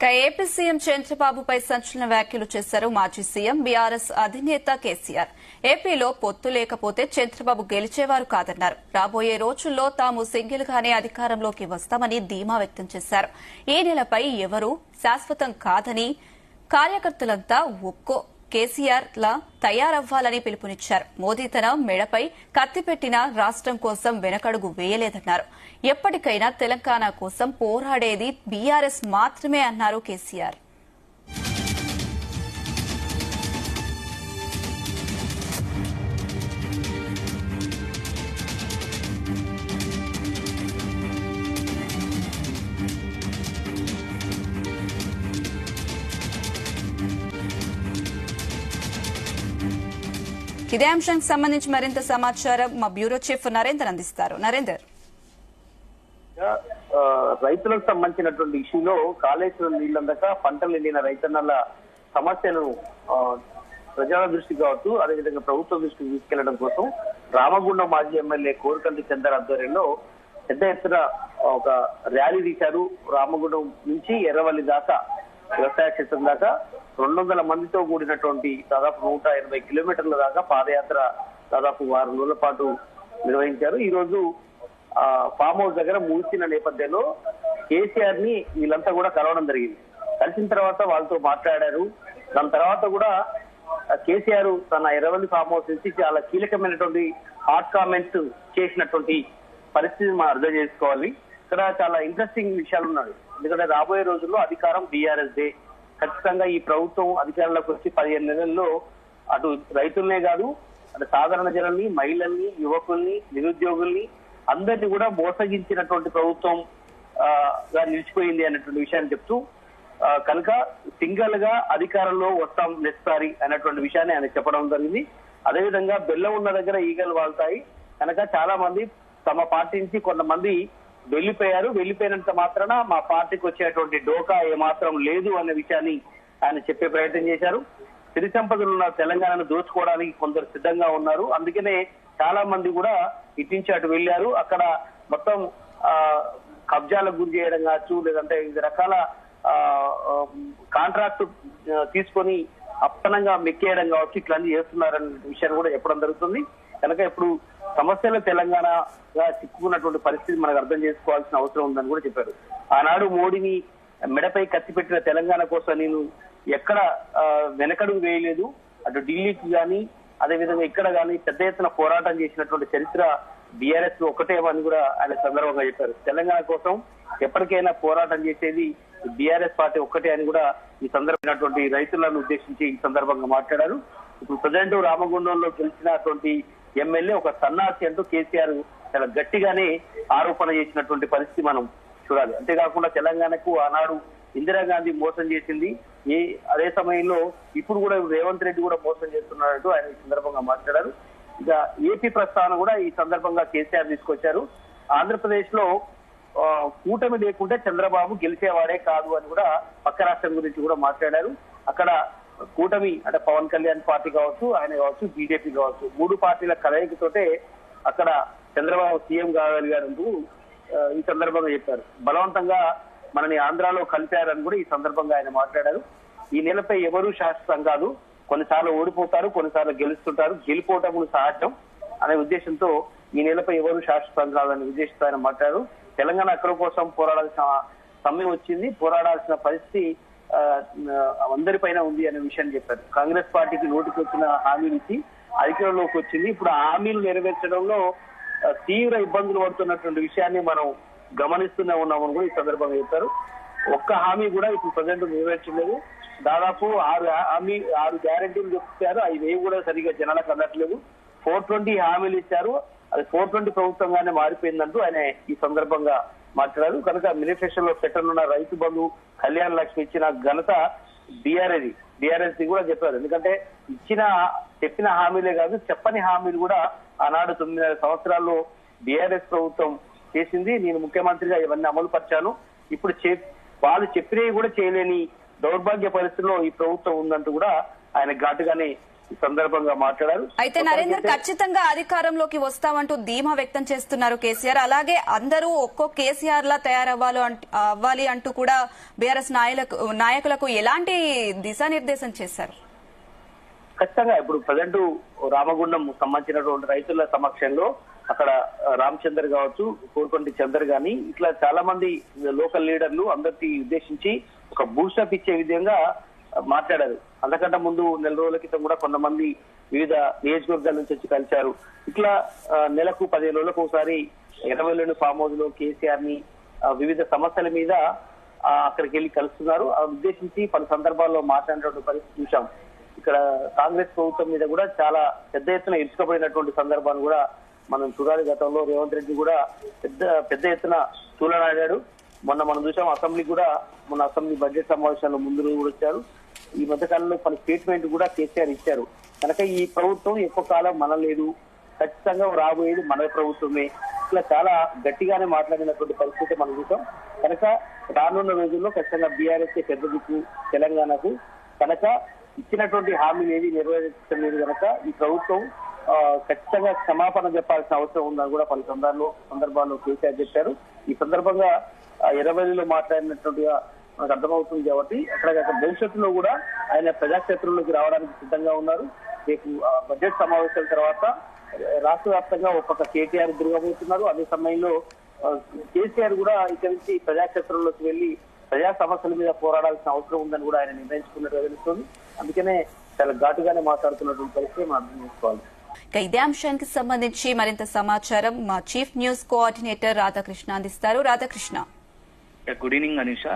ఇక AP CM చంద్రబాబుపై సంచలన వ్యాఖ్యలు చేశారు మాజీ సీఎం బీఆర్ఎస్ అధినేత కేసీఆర్. ఏపీలో పొత్తు లేకపోతే చంద్రబాబు గెలిచేవారు కాదన్నారు. రాబోయే రోజుల్లో తాము సింగిల్ గానే అధికారంలోకి వస్తామని ధీమా వ్యక్తం చేశారు. ఈ నెలపై ఎవరూ శాశ్వతం కాదని కార్యకర్తలంతా ఒక్కో కేసీఆర్ లా తయారవ్వాలని పిలుపునిచ్చారు. మోదీ తన మెడపై కత్తిపెట్టిన రాష్ట్రం కోసం వెనకడుగు వేయలేదన్నారు. ఎప్పటికైనా తెలంగాణ కోసం పోరాడేది బీఆర్ఎస్ మాత్రమే అన్నారు కేసీఆర్. ఇదే అంశానికి సంబంధించి మరింత సమాచారం మా బ్యూరో చీఫ్ నరేందర్ అందిస్తారు. నరేందర్. ఆ, రైతులకు సంబంధించినటువంటి ఇష్యూలో కాళేశ్వరం నీళ్ళందక పంటలు ఎండిన రైతన్నల సమస్యలను ప్రజల దృష్టికి కావచ్చు అదేవిధంగా ప్రభుత్వ దృష్టికి తీసుకెళ్ళడం కోసం రామగుండం మాజీ ఎమ్మెల్యే కోరికంటి చందర్ ఆధ్వర్యంలో పెద్ద ఎత్తున ఒక ర్యాలీ తీశారు. రామగుండం నుంచి ఎర్రవల్లి దాకా వ్యవసాయ క్షేత్రం దాకా రెండు వందల మందితో కూడినటువంటి దాదాపు నూట ఎనభై కిలోమీటర్ల దాకా పాదయాత్ర దాదాపు వారం రోజుల పాటు నిర్వహించారు. ఈ రోజు ఆ ఫామ్ హౌస్ దగ్గర ముగిసిన నేపథ్యంలో కేసీఆర్ని వీళ్ళంతా కూడా కలవడం జరిగింది. కలిసిన తర్వాత వాళ్ళతో మాట్లాడారు. దాని తర్వాత కూడా కేసీఆర్ తన ఎరవల్లి ఫామ్ హౌస్ నుంచి చాలా కీలకమైనటువంటి హాట్ కామెంట్స్ చేసినటువంటి పరిస్థితిని మనం అర్థం చేసుకోవాలి. ఇక్కడ చాలా ఇంట్రెస్టింగ్ విషయాలు ఉన్నాయి ఎందుకంటే రాబోయే రోజుల్లో అధికారం బీఆర్ఎస్ దే. ఖచ్చితంగా ఈ ప్రభుత్వం అధికారంలోకి వచ్చి పదిహేను నెలల్లో అటు రైతులనే కాదు అటు సాధారణ జనాల్ని మహిళల్ని యువకుల్ని నిరుద్యోగుల్ని అందరినీ కూడా మోసగించినటువంటి ప్రభుత్వం గా నిలిచిపోయింది అనేటువంటి విషయాన్ని చెప్తూ ఆ, కనుక సింగల్గా అధికారంలో వస్తాం నెక్స్టారి అనేటువంటి విషయాన్ని ఆయన చెప్పడం జరిగింది. అదేవిధంగా బెల్లం ఉన్న దగ్గర ఈగలు వాళ్తాయి. కనుక చాలా మంది తమ పార్టీ నుంచి కొంతమంది వెళ్ళిపోయారు వెళ్ళిపోయినంత మాత్రాన మా పార్టీకి వచ్చేటువంటి డోకా ఏమాత్రం లేదు అనే విషయాన్ని ఆయన చెప్పే ప్రయత్నం చేశారు. సిరి సంపదలు ఉన్న తెలంగాణను దోచుకోవడానికి కొందరు సిద్ధంగా ఉన్నారు. అందుకనే చాలా మంది కూడా ఇటు నుంచి అటు వెళ్ళారు. అక్కడ మొత్తం ఆ, కబ్జాలకు గురి చేయడం కావచ్చు లేదంటే వివిధ రకాల ఆ, కాంట్రాక్ట్ తీసుకొని అప్పనంగా మెక్కేయడం కావచ్చు ఇట్లాంటివి చేస్తున్నారనే విషయాన్ని కూడా చెప్పడం జరుగుతుంది. కనుక ఇప్పుడు సమస్యలు తెలంగాణగా చిక్కుకున్నటువంటి పరిస్థితి మనకు అర్థం చేసుకోవాల్సిన అవసరం ఉందని కూడా చెప్పారు. ఆనాడు మోడీని మెడపై కత్తి పెట్టిన తెలంగాణ కోసం నేను ఎక్కడ వెనకడుగు వేయలేదు. అటు ఢిల్లీకి కానీ అదేవిధంగా ఇక్కడ కానీ పెద్ద ఎత్తున పోరాటం చేసినటువంటి చరిత్ర బీఆర్ఎస్ ఒకటే అని కూడా ఆయన సందర్భంగా చెప్పారు. తెలంగాణ కోసం ఎప్పటికైనా పోరాటం చేసేది బీఆర్ఎస్ పార్టీ ఒక్కటే అని కూడా ఈ సందర్భమైనటువంటి రైతులను ఉద్దేశించి ఈ సందర్భంగా మాట్లాడారు. ఇప్పుడు ప్రజెంట్ రామగుండంలో గెలిచినటువంటి ఎమ్మెల్యే ఒక సన్నాసి అంటూ కేసీఆర్ చాలా గట్టిగానే ఆరోపణ చేసినటువంటి పరిస్థితి మనం చూడాలి. అంతేకాకుండా తెలంగాణకు ఆనాడు ఇందిరాగాంధీ మోసం చేసింది. ఏ అదే సమయంలో ఇప్పుడు కూడా రేవంత్ రెడ్డి కూడా మోసం చేస్తున్నారంటూ ఆయన ఈ సందర్భంగా మాట్లాడారు. ఇక ఏపీ ప్రస్థానం కూడా ఈ సందర్భంగా కేసీఆర్ తీసుకొచ్చారు. ఆంధ్రప్రదేశ్లో కూటమి లేకుంటే చంద్రబాబు గెలిచేవాడే కాదు అని కూడా పక్క రాష్ట్రం గురించి కూడా మాట్లాడారు. అక్కడ కూటమి అంటే పవన్ కళ్యాణ్ పార్టీ కావచ్చు ఆయన కావచ్చు బీజేపీ కావచ్చు మూడు పార్టీల కలయికతోటే అక్కడ చంద్రబాబు సీఎం కాగలిగారంటూ ఈ సందర్భంగా చెప్పారు. బలవంతంగా మనని ఆంధ్రాలో కలిపారని కూడా ఈ సందర్భంగా ఆయన మాట్లాడారు. ఈ నెలపై ఎవరూ శాశ్వతం కాదు. కొన్నిసార్లు ఓడిపోతారు కొన్నిసార్లు గెలుస్తుంటారు. గెలిపోవటం సహజం అనే ఉద్దేశంతో ఈ నెలపై ఎవరు శాశ్వతం కాదనే ఉద్దేశంతో ఆయన మాట్లాడారు. తెలంగాణ అక్కడ కోసం పోరాడాల్సిన సమయం వచ్చింది. పోరాడాల్సిన పరిస్థితి అందరిపైన ఉంది అనే విషయాన్ని చెప్పారు. కాంగ్రెస్ పార్టీకి నోటికి వచ్చిన హామీలు ఇచ్చి అధికారంలోకి వచ్చింది. ఇప్పుడు ఆ హామీలు నెరవేర్చడంలో తీవ్ర ఇబ్బందులు పడుతున్నటువంటి విషయాన్ని మనం గమనిస్తూనే ఉన్నామని కూడా ఈ సందర్భంగా చెప్పారు. ఒక్క హామీ కూడా ఇప్పుడు ప్రజెంట్ నెరవేర్చలేదు. దాదాపు ఆరు హామీ ఆరు గ్యారంటీలు చెప్తారు అవి ఏవి కూడా సరిగా జనాలకు అందట్లేదు. ఫోర్ ట్వంటీ హామీలు ఇచ్చారు. అది ఫోర్ ట్వంటీ ప్రభుత్వంగానే మారిపోయిందంటూ ఆయన ఈ సందర్భంగా మాట్లాడారు కనుక మేనిఫెస్టోలో పెట్టనున్న రైతు బంధు కళ్యాణ లక్ష్మి ఇచ్చిన ఘనత బీఆర్ఎస్ బీఆర్ఎస్ కూడా చెప్పారు. ఎందుకంటే ఇచ్చిన చెప్పిన హామీలే కాదు చెప్పని హామీలు కూడా ఆనాడు తొమ్మిదిన్నర సంవత్సరాల్లో బీఆర్ఎస్ ప్రభుత్వం చేసింది. నేను ముఖ్యమంత్రిగా ఇవన్నీ అమలు పరిచాను ఇప్పుడు చే- వాళ్ళు చెప్పినవి కూడా చేయలేని దౌర్భాగ్య పరిస్థితిలో ఈ ప్రభుత్వం ఉందంటూ కూడా ఆయన ఘాటుగానే సందర్భంగా మాట్లాడారు. అయితే నరేందర్ ఖచ్చితంగా అధికారంలోకి వస్తామంటూ ధీమా వ్యక్తం చేస్తున్నారు కేసీఆర్. అలాగే అందరూ ఒక్కో కేసీఆర్ లా తయారవ్వాలి అవ్వాలి అంటూ కూడా బీఆర్ఎస్ నాయకులకు నాయకులకు ఎలాంటి దిశానిర్దేశం చేశారు? ఖచ్చితంగా ఇప్పుడు ప్రజెంట్ రామగుండం సంబంధించినటువంటి రైతుల సమక్షంలో అక్కడ రామచందర్ కావచ్చు కోరుకొంటి చందర్ గాని ఇట్లా చాలా మంది లోకల్ లీడర్లు అందరికి ఉద్దేశించి ఒక బూస్టప్ ఇచ్చే విధంగా మాట్లాడారు. అంతకంటే ముందు నెల రోజుల క్రితం కూడా కొంతమంది వివిధ నియోజకవర్గాల నుంచి వచ్చి కలిశారు. ఇట్లా నెలకు పదిహేను రోజులకు ఒకసారి ఎర్రవెల్లుని ఫామ్ హౌస్లో కేసీఆర్ని వివిధ సమస్యల మీద అక్కడికి వెళ్ళి కలుస్తున్నారు. ఆ ఉద్దేశించి పలు సందర్భాల్లో మాట్లాడినటువంటి పరిస్థితి చూశాం. ఇక్కడ కాంగ్రెస్ ప్రభుత్వం మీద కూడా చాలా పెద్ద ఎత్తున ఇరుచుకపోయినటువంటి సందర్భాన్ని కూడా మనం చూడాలి. గతంలో రేవంత్ రెడ్డి కూడా పెద్ద పెద్ద ఎత్తున తూలనాడాడు మొన్న మనం చూసాం అసెంబ్లీ కూడా మొన్న అసెంబ్లీ బడ్జెట్ సమావేశాల్లో ముందు కూడా వచ్చారు. ఈ మధ్యకాలంలో పలు స్టేట్మెంట్ కూడా కేసీఆర్ ఇచ్చారు. కనుక ఈ ప్రభుత్వం ఎక్కువ కాలం మనలేదు. ఖచ్చితంగా రాబోయేది మన ప్రభుత్వమే. ఇట్లా చాలా గట్టిగానే మాట్లాడినటువంటి పరిస్థితి మనం చూసాం కనుక రానున్న రోజుల్లో ఖచ్చితంగా బీఆర్ఎస్ పెద్ద దిక్కు తెలంగాణకు. కనుక ఇచ్చినటువంటి హామీలు ఏది నెరవేర్చడం లేదు కనుక ఈ ప్రభుత్వం ఖచ్చితంగా క్షమాపణ చెప్పాల్సిన అవసరం ఉందని కూడా పలు సందర్భాల్లో సందర్భాల్లో కేసీఆర్ చెప్పారు. ఈ సందర్భంగా ఎర్రవల్లిలో మాట్లాడినట్టుగా మనకు అర్థమవుతుంది కాబట్టి అక్కడ కాక భవిష్యత్తులో కూడా ఆయన ప్రజాక్షేత్రంలోకి రావడానికి సిద్ధంగా ఉన్నారు. రేపు బడ్జెట్ సమావేశాల తర్వాత రాష్ట్ర వ్యాప్తంగా ఒక్కొక్క కేటీఆర్ తిరగబోతున్నారు అదే సమయంలో కేసీఆర్ కూడా ఇక్కడి నుంచి ప్రజాక్షేత్రంలోకి వెళ్ళి ప్రజా సమస్యల మీద పోరాడాల్సిన అవసరం ఉందని కూడా ఆయన నిర్ణయించుకున్నట్టుగా తెలుస్తుంది. అందుకనే చాలా ఘాటుగానే మాట్లాడుతున్నటువంటి పరిస్థితి మనం అర్థం చేసుకోవాలి. ఇక ఇదే అంశానికి సంబంధించి మరింత సమాచారం మా చీఫ్ న్యూస్ కోఆర్డినేటర్ రాధాకృష్ణ అందిస్తారు. Radhakrishna. Good evening Anusha.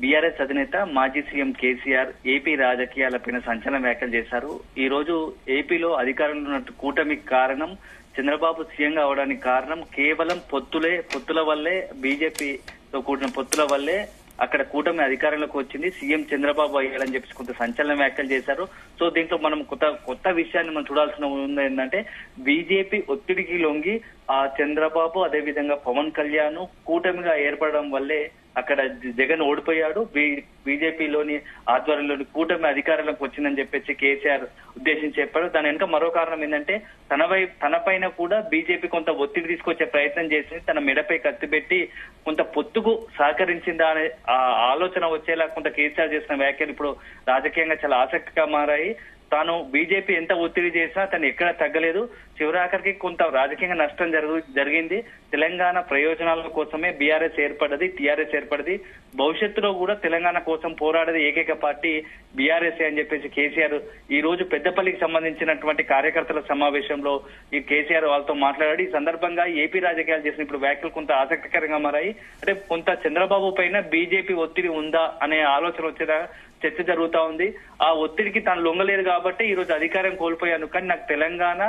BRS అధినేత మాజీ సీఎం కేసీఆర్ ఏపీ రాజకీయాలపైన సంచలన వ్యాఖ్యలు చేశారు. ఈ రోజు ఏపీలో అధికారంలో ఉన్న కూటమికి కారణం చంద్రబాబు సీఎం అవడానికి కారణం కేవలం పొత్తులే పొత్తుల వల్లే బీజేపీతో కూడిన పొత్తుల వల్లే అక్కడ కూటమి అధికారంలోకి వచ్చింది. సీఎం చంద్రబాబు అయ్యాడని చెప్పేసి కొంత సంచలన వ్యాఖ్యలు చేశారు. సో దీంట్లో మనం కొత్త కొత్త విషయాన్ని మనం చూడాల్సిన ఉంది ఏంటంటే బీజేపీ ఒత్తిడికి లొంగి ఆ చంద్రబాబు అదేవిధంగా పవన్ కళ్యాణ్ కూటమిగా ఏర్పడడం వల్లే అక్కడ జగన్ ఓడిపోయాడు. బీ- బీజేపీలోని ఆధ్వర్యంలోని కూటమి అధికారంలోకి వచ్చిందని చెప్పేసి కేసీఆర్ ఉద్దేశించి చెప్పాడు. దాని వెనుక మరో కారణం ఏంటంటే తన తనపైన కూడా బీజేపీ కొంత ఒత్తిడి తీసుకొచ్చే ప్రయత్నం చేసి తన మెడపై కత్తి పెట్టి కొంత పొత్తుకు సహకరించిందా అనే ఆ ఆలోచన వచ్చేలా కొంత కేసీఆర్ చేసిన వ్యాఖ్యలు ఇప్పుడు రాజకీయంగా చాలా ఆసక్తిగా మారాయి. తాను బీజేపీ ఎంత ఒత్తిడి చేసినా తను ఎక్కడ తగ్గలేదు. చివరాఖరికి కొంత రాజకీయంగా నష్టం జరుగు జరిగింది. తెలంగాణ ప్రయోజనాల కోసమే బీఆర్ఎస్ ఏర్పడ్డది టీఆర్ఎస్ ఏర్పడది భవిష్యత్తులో కూడా తెలంగాణ కోసం పోరాడేది ఏకైక పార్టీ బీఆర్ఎస్ అని చెప్పేసి కేసీఆర్. ఈ రోజు పెద్దపల్లికి సంబంధించినటువంటి కార్యకర్తల సమావేశంలో ఈ కేసీఆర్ వాళ్ళతో మాట్లాడాడు. ఈ సందర్భంగా ఏపీ రాజకీయాలు చేసిన ఇప్పుడు వ్యాఖ్యలు కొంత ఆసక్తికరంగా మారాయి. అంటే కొంత చంద్రబాబు పైన బీజేపీ ఒత్తిడి ఉందా అనే ఆలోచన వచ్చేదా? చర్చ జరుగుతా ఉంది. ఆ ఒత్తిడికి తాను లొంగలేదు కాబట్టి ఈ రోజు అధికారం కోల్పోయాను. కానీ నాకు తెలంగాణ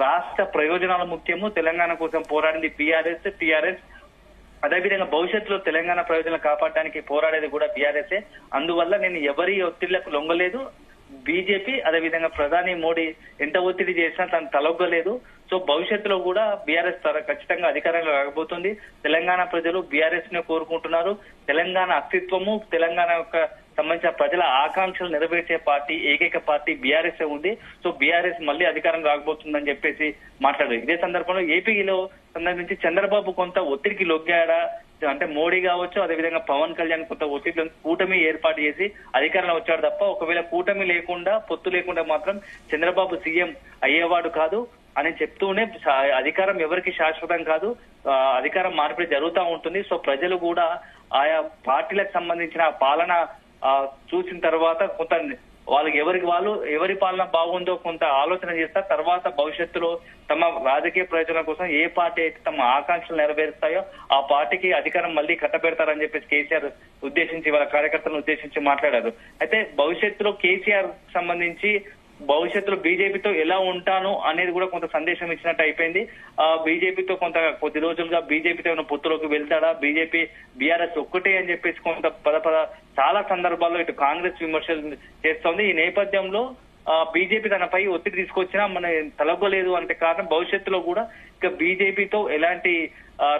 రాష్ట్ర ప్రయోజనాల ముఖ్యము. తెలంగాణ కోసం పోరాడింది బీఆర్ఎస్ టీఆర్ఎస్. అదేవిధంగా భవిష్యత్తులో తెలంగాణ ప్రయోజనాలు కాపాడడానికి పోరాడేది కూడా బీఆర్ఎస్ఏ అందువల్ల నేను ఎవరి ఒత్తిళ్ళకు లొంగలేదు. బీజేపీ అదేవిధంగా ప్రధాని మోడీ ఎంత ఒత్తిడి చేసినా తను తలొగ్గలేదు. సో భవిష్యత్తులో కూడా బీఆర్ఎస్ ఖచ్చితంగా అధికారంలో రాకపోతుంది. తెలంగాణ ప్రజలు బీఆర్ఎస్ నే కోరుకుంటున్నారు. తెలంగాణ అస్తిత్వము తెలంగాణ యొక్క సంబంధించిన ప్రజల ఆకాంక్షలు నెరవేర్చే పార్టీ ఏకైక పార్టీ బీఆర్ఎస్ ఉంది. సో బీఆర్ఎస్ మళ్ళీ అధికారం రాకపోతుందని చెప్పేసి మాట్లాడారు. ఇదే సందర్భంలో ఏపీలో సంబంధించి చంద్రబాబు కొంత ఒత్తిడికి లొగ్గాడా? అంటే మోడీ కావచ్చు అదేవిధంగా పవన్ కళ్యాణ్ కొంత ఒత్తిడి కూటమి ఏర్పాటు చేసి అధికారంలో వచ్చాడు తప్ప ఒకవేళ కూటమి లేకుండా పొత్తు లేకుండా మాత్రం చంద్రబాబు సీఎం అయ్యేవాడు కాదు అని చెప్తూనే అధికారం ఎవరికి శాశ్వతం కాదు. అధికారం మార్పిడి జరుగుతూ ఉంటుంది. సో ప్రజలు కూడా ఆయా పార్టీలకు సంబంధించిన పాలన చూసిన తర్వాత కొంత వాళ్ళకి ఎవరికి వాళ్ళు ఎవరి పాలన బాగుందో కొంత ఆలోచన చేస్తారు తర్వాత భవిష్యత్తులో తమ రాజకీయ ప్రయోజనం కోసం ఏ పార్టీ అయితే తమ ఆకాంక్షలు నెరవేరుస్తాయో ఆ పార్టీకి అధికారం మళ్ళీ కట్టబెడతారని చెప్పేసి కేసీఆర్ ఉద్దేశించి వాళ్ళ కార్యకర్తలను ఉద్దేశించి మాట్లాడారు. అయితే భవిష్యత్తులో కేసీఆర్ సంబంధించి భవిష్యత్తులో బీజేపీతో ఎలా ఉంటాను అనేది కూడా కొంత సందేశం ఇచ్చినట్టు అయిపోయింది. ఆ బీజేపీతో కొంత కొద్ది రోజులుగా బీజేపీతో ఏమైనా పొత్తులోకి వెళ్తాడా? బీజేపీ బీఆర్ఎస్ ఒక్కటే అని చెప్పేసి కొంత పద పద చాలా సందర్భాల్లో ఇటు కాంగ్రెస్ విమర్శలు చేస్తోంది. ఈ నేపథ్యంలో బీజేపీ తనపై ఒత్తిడి తీసుకొచ్చినా మన తలగలేదు అంటే కారణం భవిష్యత్తులో కూడా ఇక బీజేపీతో ఎలాంటి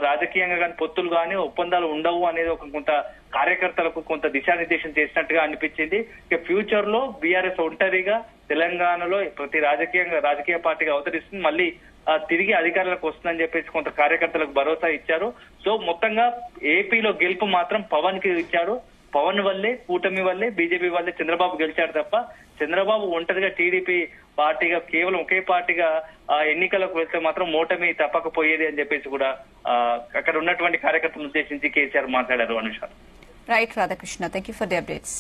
రాజకీయంగా కానీ పొత్తులు కానీ ఒప్పందాలు ఉండవు అనేది ఒక కొంత కార్యకర్తలకు కొంత దిశానిర్దేశం చేసినట్టుగా అనిపించింది. ఇక ఫ్యూచర్లో బీఆర్ఎస్ ఒంటరిగా తెలంగాణలో ప్రతి రాజకీయంగా రాజకీయ పార్టీగా అవతరిస్తుంది. మళ్ళీ తిరిగి అధికారులకు వస్తుందని చెప్పేసి కొంత కార్యకర్తలకు భరోసా ఇచ్చారు. సో మొత్తంగా ఏపీలో గెలుపు మాత్రం పవన్కి ఇచ్చారు. పవన్ వల్లే కూటమి వల్లే బీజేపీ వల్లే చంద్రబాబు గెలిచాడు తప్ప చంద్రబాబు ఒంటరిగా టీడీపీ పార్టీగా కేవలం ఒకే పార్టీగా ఆ ఎన్నికలకు వెళ్తే మాత్రం ఓటమి తప్పకపోయేది అని చెప్పేసి కూడా ఆ, అక్కడ ఉన్నటువంటి కార్యకర్తలను ఉద్దేశించి కేసీఆర్ మాట్లాడారు Anusha. Right Radhakrishna thank you for the updates